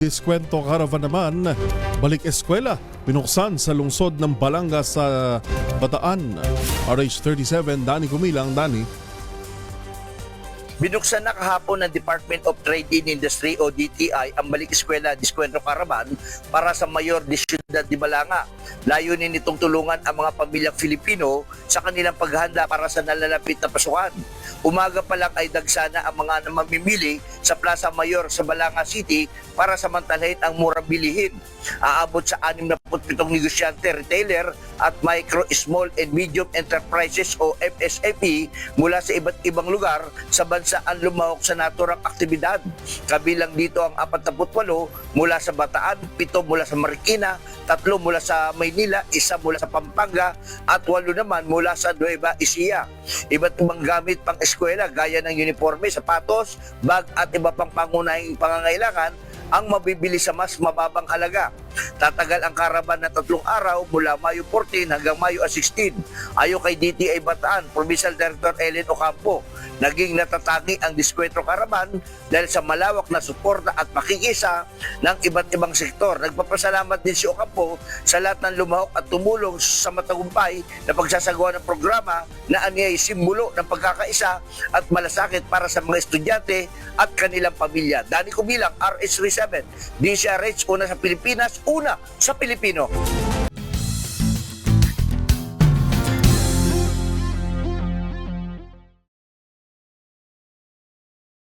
Diskwento Caravan naman, balik eskwela, pinuksan sa lungsod ng Balanga sa Bataan. RH37, Dani Kumilang, Dani. Binuksan na kahapon ng Department of Trade and Industry o DTI ang balik eskwela Diskwento Caravan para sa mayor de Ciudad de Balanga. Layunin nitong tulungan ang mga pamilyang Filipino sa kanilang paghanda para sa nalalapit na pasukan. Umaga pa lang ay dagsana ang mga mamimili sa Plaza Mayor sa Balanga City para samantalahin ang murang bilihin. Aabot sa 67 negosyante retailer at micro, small and medium enterprises o MSME mula sa iba't ibang lugar sa bansa ang lumahok sa naturang aktibidad. Kabilang dito ang 48 mula sa Bataan, 7 mula sa Marikina, 3 mula sa Maynila, isa mula sa Pampanga at 8 naman mula sa Nueva Ecija. Iba't ibang gamit pang eskwela gaya ng uniforme, sapatos, bag at iba pang pangunahing pangangailangan ang mabibili sa mas mababang halaga. Tatagal ang karaban na tatlong araw mula Mayo 14 hanggang Mayo 16. Ayo kay DTI Bataan, Provincial Director Ellen Ocampo, naging natatangi ang diskwentro karaban dahil sa malawak na suporta at pakikisa ng iba't ibang sektor. Nagpapasalamat din si Ocampo sa lahat ng lumahok at tumulong sa matagumpay na pagsasagawa ng programa na aniyay simbolo ng pagkakaisa at malasakit para sa mga estudyante at kanilang pamilya. Dani Kubilang, RH37, DCRH, una sa Pilipinas, una sa Pilipino.